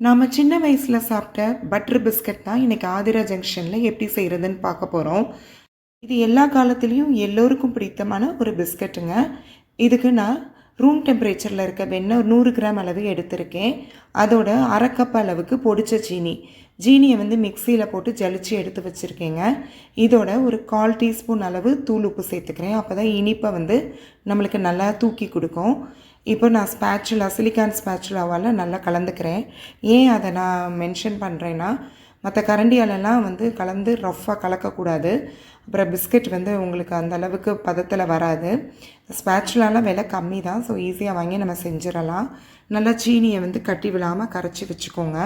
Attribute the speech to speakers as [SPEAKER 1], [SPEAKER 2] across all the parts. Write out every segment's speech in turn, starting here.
[SPEAKER 1] நாம் சின்ன வயசில் சாப்பிட்ட பட்டர் பிஸ்கட் தான் இன்றைக்கி ஆதிரா ஜங்ஷனில் எப்படி செய்கிறதுன்னு பார்க்க போகிறோம் இது எல்லா காலத்துலேயும் எல்லோருக்கும் பிடித்தமான ஒரு பிஸ்கட்டுங்க இதுக்கு நான் ரூம் டெம்பரேச்சரில் இருக்க வெண்ணெய் நூறு கிராம் அளவு எடுத்திருக்கேன். அதோட அரைக்கப் அளவுக்கு பொடிச்ச சீனி. ஜீனியை வந்து மிக்சியில் போட்டு ஜலிச்சு எடுத்து வச்சுருக்கேங்க. இதோட ஒரு கால் டீஸ்பூன் அளவு தூள் உப்பு சேர்த்துக்கிறேன். அப்போ தான் இனிப்பை வந்து நம்மளுக்கு நல்லா தூக்கி கொடுக்கும். இப்போ நான் ஸ்பேச்சுலா சிலிக்கான் ஸ்பேச்சுலாவால் நல்லா கலந்துக்கிறேன். ஏன் அதை நான் மென்ஷன் பண்ணுறேன்னா மற்ற கரண்டியாலெல்லாம் வந்து கலந்து ரஃப்பாக கலக்கக்கூடாது. அப்புறம் பிஸ்கட் வந்து உங்களுக்கு அந்த அளவுக்கு பதத்தில் வராது. ஸ்பேச்சுலாலாம் விலை கம்மி தான் ஸோ ஈஸியாக வாங்கி நம்ம செஞ்சிடலாம். நல்லா சீனியை வந்து கட்டி விழாமல் கரைச்சி வச்சுக்கோங்க.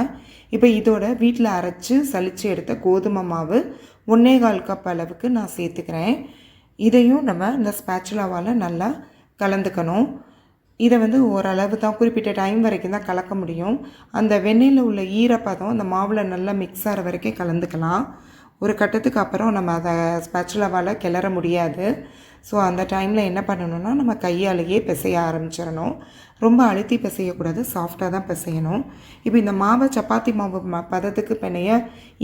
[SPEAKER 1] இப்போ இதோட வீட்டில் அரைச்சி சலித்து எடுத்த கோதுமை மாவு ஒன்றே கால் கப் அளவுக்கு நான் சேர்த்துக்கிறேன். இதையும் நம்ம இந்த ஸ்பேச்சுலாவால் நல்லா கலந்துக்கணும். இதை வந்து ஓரளவு தான் குறிப்பிட்ட டைம் வரைக்கும் தான் கலக்க முடியும். அந்த வெண்ணெயில் உள்ள ஈரப்பதம் அந்த மாவில் நல்லா மிக்ஸ் ஆகிற வரைக்கும் கலந்துக்கலாம். ஒரு கட்டத்துக்கு அப்புறம் நம்ம அதை ஸ்பேச்சுலாவால் கிளற முடியாது. ஸோ அந்த டைமில் என்ன பண்ணணும்னா நம்ம கையாலேயே பிசைய ஆரம்பிச்சிடணும். ரொம்ப அழுத்தி பிசையக்கூடாது சாஃப்டாக தான் பிசையணும். இப்போ இந்த மாவை சப்பாத்தி மாவு ம பதத்துக்கு பிணைய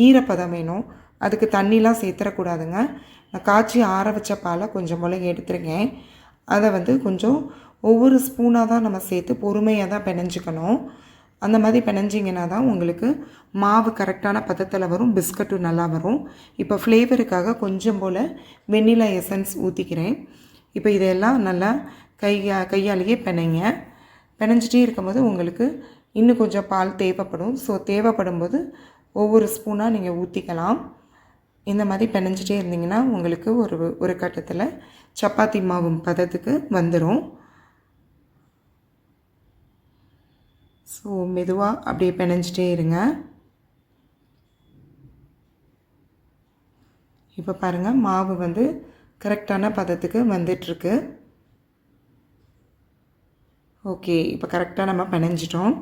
[SPEAKER 1] ஈரப்பதம் வேணும். அதுக்கு தண்ணிலாம் சேர்த்துடக்கூடாதுங்க நான் காய்ச்சி ஆற வச்ச பாலை கொஞ்சம் போல் எடுத்துருக்கேன். அதை வந்து கொஞ்சம் ஒவ்வொரு ஸ்பூனாக தான் நம்ம சேர்த்து பொறுமையாக தான் பிணைஞ்சிக்கணும். அந்த மாதிரி பிணைஞ்சிங்கன்னா தான் உங்களுக்கு மாவு கரெக்டான பதத்தில் வரும் பிஸ்கட்டும் நல்லா வரும். இப்போ ஃப்ளேவருக்காக கொஞ்சம் போல் வெண்ணிலா எசன்ஸ் ஊற்றிக்கிறேன் இப்போ இதெல்லாம் நல்லா கையா கையாலேயே பிணைங்க. பிணைஞ்சிட்டே இருக்கும்போது உங்களுக்கு இன்னும் கொஞ்சம் பால் தேவைப்படும். ஸோ தேவைப்படும் போது ஒவ்வொரு ஸ்பூனாக நீங்கள் ஊற்றிக்கலாம் இந்த மாதிரி பிணைஞ்சிட்டே இருந்தீங்கன்னா உங்களுக்கு ஒரு ஒரு கட்டத்தில் சப்பாத்தி மாவு பதத்துக்கு வந்துடும் ஸோ மெதுவாக அப்படியே பிணைஞ்சிட்டே இருங்க. இப்போ பாருங்கள் மாவு வந்து கரெக்டான பதத்துக்கு வந்துட்டுருக்கு. ஓகே இப்போ கரெக்டாக நம்ம பிணைஞ்சிட்டோம்.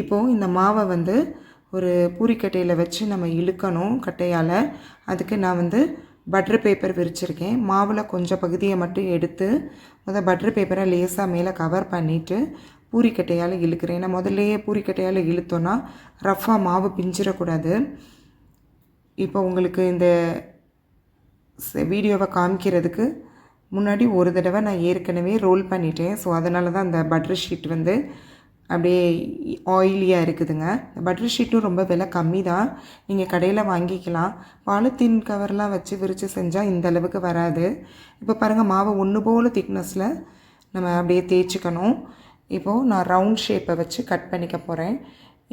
[SPEAKER 1] இப்போது இந்த மாவை வந்து ஒரு பூரிக்கட்டையில் வச்சு நம்ம இழுக்கணும் கட்டையால். அதுக்கு நான் வந்து பட்டர் பேப்பர் விரிச்சிருக்கேன். மாவில் கொஞ்சம் பகுதியை மட்டும் எடுத்து முதல் பட்டர் பேப்பரை லேசாக மேலே கவர் பண்ணிவிட்டு பூரிக்கட்டையால் இழுக்கிறேன். ஏன்னா முதல்லையே பூரிக்கட்டையால் இழுத்தோன்னா ரஃப்பாக மாவு பிஞ்சிடக்கூடாது இப்போ உங்களுக்கு இந்த வீடியோவை காமிக்கிறதுக்கு முன்னாடி ஒரு தடவை நான் ஏற்கனவே ரோல் பண்ணிட்டேன். ஸோ அதனால தான் அந்த பட்டர் ஷீட் வந்து அப்படியே ஆயிலியாக இருக்குதுங்க. பட்டர் ஷீட்டும் ரொம்ப விலை கம்மி தான். நீங்கள் கடையில் வாங்கிக்கலாம். பாலித்தீன் கவர்லாம் வச்சு விரித்து செஞ்சால் இந்த அளவுக்கு வராது. இப்போ பாருங்கள் மாவை ஒன்று போல் திக்னஸில் நம்ம அப்படியே தேய்ச்சிக்கணும். இப்போது நான் ரவுண்ட் ஷேப்பை வச்சு கட் பண்ணிக்க போகிறேன்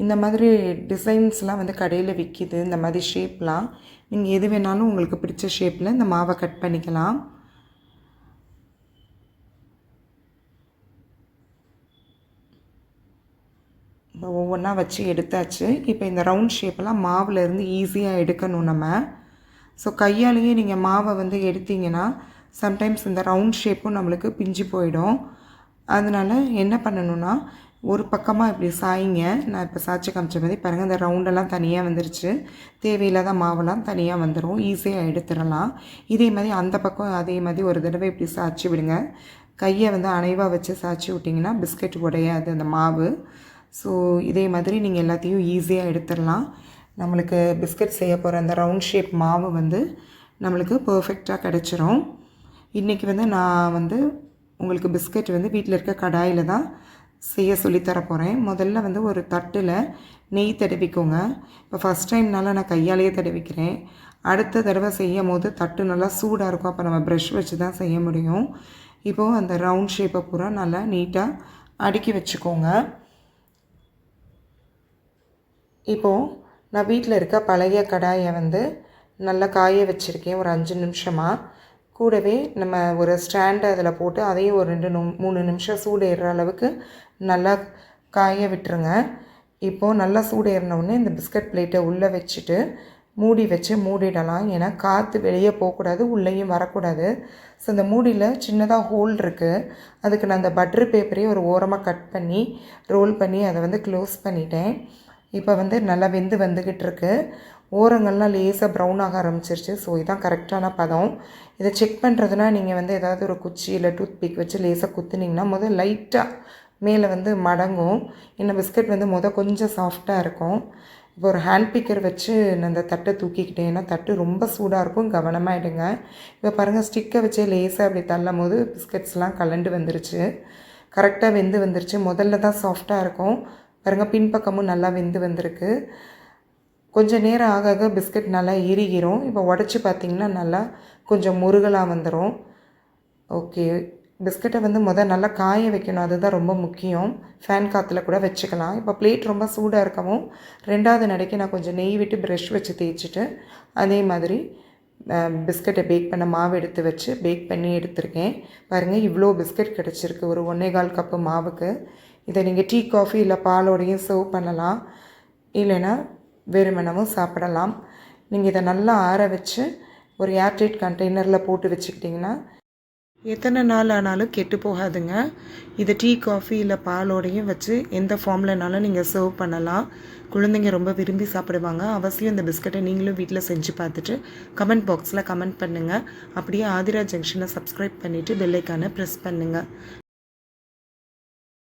[SPEAKER 1] இந்த மாதிரி டிசைன்ஸ்லாம் வந்து கடையில் விற்கிது இந்த மாதிரி ஷேப்லாம் நீங்கள் எது வேணாலும் உங்களுக்கு பிடிச்ச ஷேப்பில் இந்த மாவை கட் பண்ணிக்கலாம். இப்போ ஒவ்வொன்றா வச்சு எடுத்தாச்சு. இப்போ இந்த ரவுண்ட் ஷேப்பெல்லாம் மாவுலேருந்து ஈஸியாக எடுக்கணும் நம்ம. ஸோ கையாலேயே நீங்கள் மாவை வந்து எடுத்தீங்கன்னா சம்டைம்ஸ் இந்த ரவுண்ட் ஷேப்பும் நம்மளுக்கு பிஞ்சு போயிடும். அதனால் என்ன பண்ணணுன்னா ஒரு பக்கமாக இப்படி சாய்ங்க. நான் இப்போ சாய்ச்சி காமிச்ச மாதிரி பாருங்கள் இந்த ரவுண்டெல்லாம் தனியாக வந்துருச்சு. தேவையில்லாத மாவெல்லாம் தனியாக வந்துடும் ஈஸியாக எடுத்துடலாம். இதே மாதிரி அந்த பக்கம் அதே மாதிரி ஒரு தடவை இப்படி சாய்ச்சி விடுங்க. கையை வந்து அணைவாக வச்சு சாய்ச்சி விட்டிங்கன்னா பிஸ்கட் உடையாது அந்த மாவு. ஸோ இதே மாதிரி நீங்கள் எல்லாத்தையும் ஈஸியாக எடுத்துடலாம். நம்மளுக்கு பிஸ்கட் செய்ய போகிற அந்த ரவுண்ட் ஷேப் மாவு வந்து நம்மளுக்கு பர்ஃபெக்டாக கிடச்சிரும். இன்றைக்கி வந்து நான் வந்து உங்களுக்கு பிஸ்கட் வந்து வீட்டில் இருக்க கடாயில் தான் செய்ய சொல்லித்தர போகிறேன் முதல்ல வந்து ஒரு தட்டில் நெய் தடவிக்கோங்க. இப்போ ஃபஸ்ட் டைம்னால நான் கையாலேயே தடவிக்கிறேன். அடுத்த தடவை செய்யும் போது தட்டு நல்லா சூடாக இருக்கும். அப்போ நம்ம ப்ரெஷ் வச்சு தான் செய்ய முடியும். இப்போது அந்த ரவுண்ட் ஷேப்பை பூரா நல்லா நீட்டாக அடுக்கி வச்சுக்கோங்க. இப்போது நான் வீட்டில் இருக்க பழைய கடாயை வந்து நல்லா காய வச்சுருக்கேன். ஒரு அஞ்சு நிமிஷமாக கூடவே நம்ம ஒரு ஸ்டாண்டை அதில் போட்டு அதையும் ஒரு ரெண்டு நு மூணு நிமிஷம் சூடு அளவுக்கு நல்லா காய விட்டுருங்க. இப்போது நல்லா சூடேறினவுடனே இந்த பிஸ்கட் பிளேட்டை உள்ளே வச்சுட்டு மூடி வச்சு மூடிடலாம். ஏன்னா காற்று வெளியே போகக்கூடாது உள்ளேயும் வரக்கூடாது. ஸோ இந்த மூடியில் சின்னதாக ஹோல் இருக்குது அதுக்கு நான் அந்த பட்ரு பேப்பரையும் ஒரு ஓரமாக கட் பண்ணி ரோல் பண்ணி அதை வந்து க்ளோஸ் பண்ணிட்டேன். இப்போ வந்து நல்லா வெந்து வந்துக்கிட்டு இருக்குது ஓரங்கள்லாம் லேசாக ப்ரௌன் ஆக ஆரம்பிச்சிருச்சு. ஸோ இதுதான் கரெக்டான பதம். இதை செக் பண்ணுறதுனா நீங்கள் வந்து ஏதாவது ஒரு குச்சி இல்லை டூத் பிக் வச்சு லேசாக குத்துனீங்கன்னா முதல் லைட்டாக மேலே வந்து மடங்கும். இந்த பிஸ்கட் வந்து முத கொஞ்சம் சாஃப்டாக இருக்கும். இப்போ ஒரு ஹேண்ட் பிக்கர் வச்சு நான் அந்த தட்டை தூக்கிக்கிட்டேன்னா தட்டு ரொம்ப சூடாக இருக்கும். கவனமாக எடுங்க இப்போ பாருங்கள் ஸ்டிக்கை வச்சு லேசாக அப்படி தள்ளும் போது பிஸ்கட்ஸ்லாம் கலண்டு வந்துருச்சு. கரெக்டாக வெந்து வந்துருச்சு. முதல்ல தான் சாஃப்டாக இருக்கும். பாருங்கள் பின்பக்கமும் நல்லா வெந்து வந்திருக்கு. கொஞ்சம் நேரம் ஆக ஆக பிஸ்கட் நல்லா இறுகிரும் இப்போ உடச்சி பார்த்தீங்கன்னா நல்லா கொஞ்சம் முருகலாக வந்துடும் ஓகே. பிஸ்கட்டை வந்து முதல் நல்லா காய வைக்கணும். அதுதான் ரொம்ப முக்கியம். ஃபேன் காற்றுல கூட வச்சுக்கலாம். இப்போ பிளேட் ரொம்ப சூடாக இருக்கவும் ரெண்டாவது நடைக்கு நான் கொஞ்சம் நெய் விட்டு ப்ரஷ் வச்சு தேய்ச்சிட்டு அதே மாதிரி பிஸ்கட்டை பேக் பண்ண மாவு எடுத்து வச்சு பேக் பண்ணி எடுத்திருக்கேன். பாருங்கள் இவ்வளோ பிஸ்கட் கிடச்சிருக்கு. ஒரு ஒன்றே கால் கப்பு மாவுக்கு. இதை நீங்கள் டீ காஃபி இல்லை பாலோடையும் சர்வ் பண்ணலாம். இல்லைன்னா வெறுமனவும் சாப்பிடலாம். நீங்கள் இதை நல்லா ஆற வச்சு ஒரு ஏர்டைட் கண்டெய்னரில் போட்டு வச்சுக்கிட்டிங்கன்னா எத்தனை நாள் ஆனாலும் கெட்டு போகாதுங்க. இதை டீ காஃபி இல்லை பாலோடையும் வச்சு எந்த ஃபார்ம்லனாலும் நீங்கள் சர்வ் பண்ணலாம். குழந்தைங்க ரொம்ப விரும்பி சாப்பிடுவாங்க. அவசியம் இந்த பிஸ்கட்டை நீங்களும் வீட்டில் செஞ்சு பார்த்துட்டு கமெண்ட் பாக்ஸில் கமெண்ட் பண்ணுங்கள் அப்படியே ஆதிரா ஜங்ஷனை சப்ஸ்கிரைப் பண்ணிவிட்டு பெல்லைக்கான ப்ரெஸ் பண்ணுங்கள்